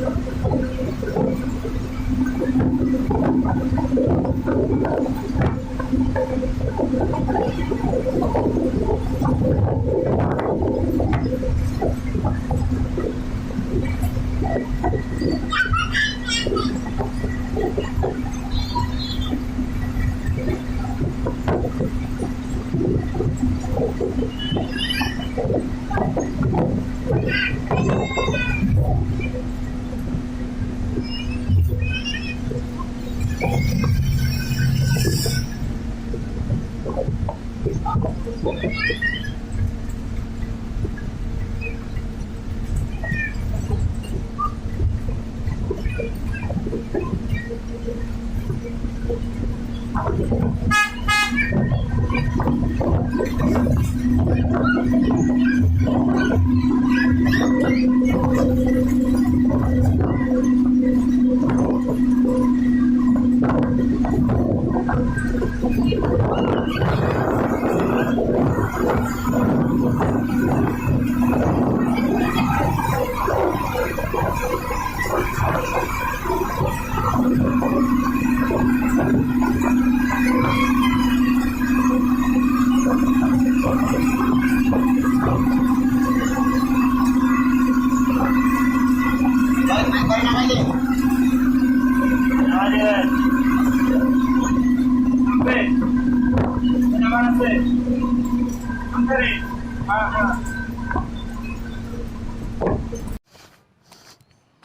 Yeah.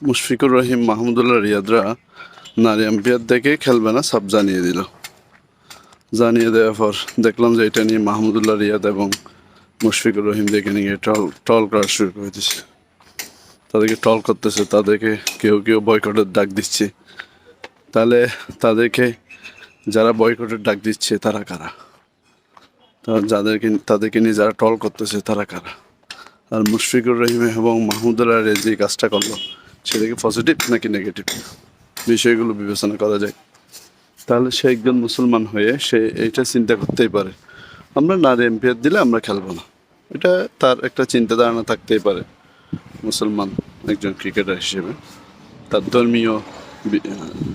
Mushfiqur Rahim Mahmudullah রিয়াদরা নারী ampere দেখে খেলবে না সব জানিয়ে দিল। জানিয়ে দেওয়ার পর দেখলাম যে এটা নিয়ে মাহমুদুল্লাহ রিয়াদ এবং মুশফিকুর রহিম দেখে নিয়ে টল টল করা শুরু করে দিচ্ছে তাদেরকে টল করতেছে, তাদেরকে কেউ কেউ বয়কটের ডাক দিচ্ছে। তাহলে তাদেরকে যারা বয়কটের ডাক দিচ্ছে, তারা কারা? যাদেরকে, তাদেরকে নিয়ে যারা টল করতেছে, তারা কারা? আর মুশফিকুর রহিম এবং মাহমুদুল্লাহ যে কাজটা করল, সেটা কি পজিটিভ নাকি নেগেটিভ বিষয়গুলো বিবেচনা করা যায়। তাহলে সে একজন মুসলমান হয়ে সে এইটা চিন্তা করতেই পারে। আমরা নারী এম্পিয়ার দিলে আমরা খেলব না। এটা তার একটা চিন্তা ধারণা থাকতেই পারে। মুসলমান একজন ক্রিকেটার হিসেবে। তার ধর্মীয়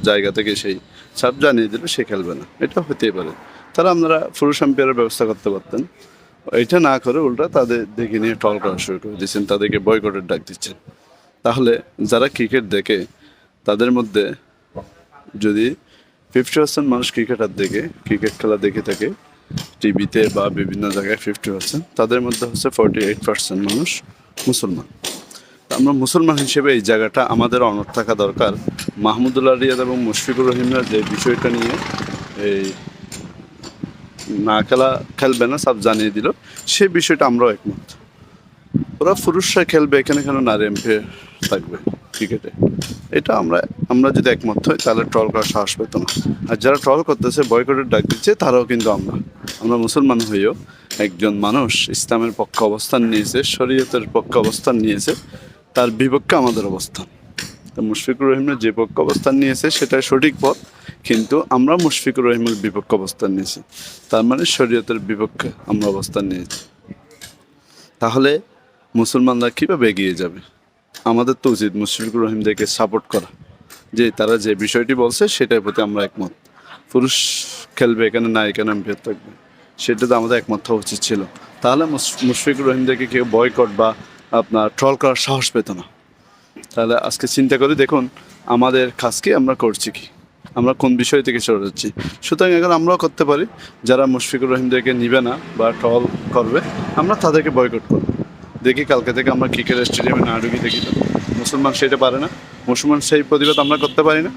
জায়গা থেকে সেই চাপ জানিয়ে দিলে সে খেলবে না। এটা হতেই পারে। তারা আপনারা পুরুষ এম্পিয়ারের ব্যবস্থা করতে পারতেন। এটা না করে উল্টা তাদের দেখে নিয়ে টল করা শুরু করে দিচ্ছেন তাদেরকে বয়কটের ডাক দিচ্ছেন। তাহলে যারা ক্রিকেট দেখে, তাদের মধ্যে যদি ফিফটি পার্সেন্ট মানুষ ক্রিকেটার দেখে ক্রিকেট খেলা দেখে থাকে টিভিতে বা বিভিন্ন জায়গায় ফিফটি পার্সেন্ট তাদের মধ্যে হচ্ছে ফর্টি এইট পার্সেন্ট মানুষ মুসলমান। আমরা মুসলমান হিসেবে এই জায়গাটা আমাদের অনর থাকা দরকার। মাহমুদুল্লাহ রিয়াদ এবং মুশফিকুর রহিমরা যে বিষয়টা নিয়ে এই না খেলা খেলবে না সব জানিয়ে দিল, সে বিষয়টা আমরাও একমত। ওরা পুরুষরা খেলবে, এখানে কেন নারী এম্পিয়ার থাকবে ক্রিকেটে? এটা আমরা আমরা যদি একমত হই, তাহলে ট্রল করার সাহস পেত না। আর যারা ট্রল করতেছে, বয়কটের ডাক দিচ্ছে, তারাও কিন্তু আমরা। আমরা মুসলমান হয়েও একজন মানুষ ইসলামের পক্ষে অবস্থান নিয়েছে, শরীয়তের পক্ষে অবস্থান নিয়েছে তার বিপক্ষে আমাদের অবস্থান। তো মুশফিকুর রহিমের যে পক্ষ অবস্থান নিয়েছে সেটা সঠিক পথ, কিন্তু আমরা মুশফিকুর রহিমের বিপক্ষ অবস্থান নিয়েছি। তার মানে শরীয়তের বিপক্ষে আমরা অবস্থান নিয়েছি। তাহলে মুসলমানরা কীভাবে এগিয়ে যাবে? আমাদের তো উচিত মুশফিকুর রহিমদেরকে সাপোর্ট করা। যে তারা যে বিষয়টি বলছে সেটার প্রতি আমরা একমত। পুরুষ খেলবে এখানে না এখানে এম্পিয়ার থাকবে? সেটা তো আমাদের একমত হওয়া উচিত ছিল। তাহলে মুশ- মুশফিকুর রহিমদেরকে কেউ বয়কট বা আপনার ট্রল করার সাহস পেত না। তাহলে আজকে চিন্তা করে, দেখুন, আমাদের কাজকে আমরা করছি কি? আমরা কোন বিষয় থেকে সরে যাচ্ছি? সুতরাং এখন আমরাও করতে পারি। যারা মুশফিকুর রহিমদেরকে নিবে না বা ট্রল করবে, আমরা তাদেরকে বয়কট করব। দেখি কালকে থেকে আমরা ক্রিকেট স্টেডিয়ামে না ঢুকি, দেখি তো। মুসলমান সেটা পারে না। মুসলমান সেই প্রতিবাদ আমরা করতে পারি না,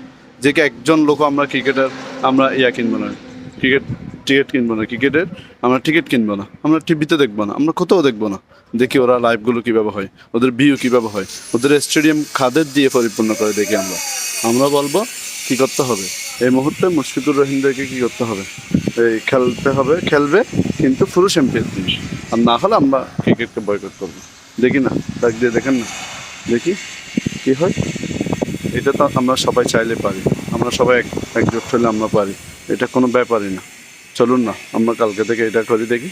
যে একজন লোক আমরা ক্রিকেটার আমরা ইয়া কিনবো না। ক্রিকেট টিকিট কিনবো না, ক্রিকেটের? আমরা টিকিট কিনবো না, আমরা টিভিতে দেখব না, আমরা কোথাও দেখব না। দেখি ওরা লাইভগুলো কীভাবে হয়, ওদের ভিউ কীভাবে হয়, ওদের স্টেডিয়াম খাদের দিয়ে পরিপূর্ণ করে দেখি আমরা। আমরা বলব, কি করতে হবে? এই মুহূর্তে মুশফিকুর রহিমদেরকে কী করতে হবে? এই খেলতে হবে, খেলবে, কিন্তু পুরুষ এম্পিয়ার দিন আর না হলে আমরা ক্রিকেটকে বয়কট করব। দেখি না, ডাক দিয়ে দেখেন না। দেখি, কি হয়? এটা তো আমরা সবাই চাইলে পারি। আমরা সবাই এক একজোট হলে আমরা পারি। এটা কোনো ব্যাপারই না। চলুন না আমরা কালকে থেকে এটা করি দেখি।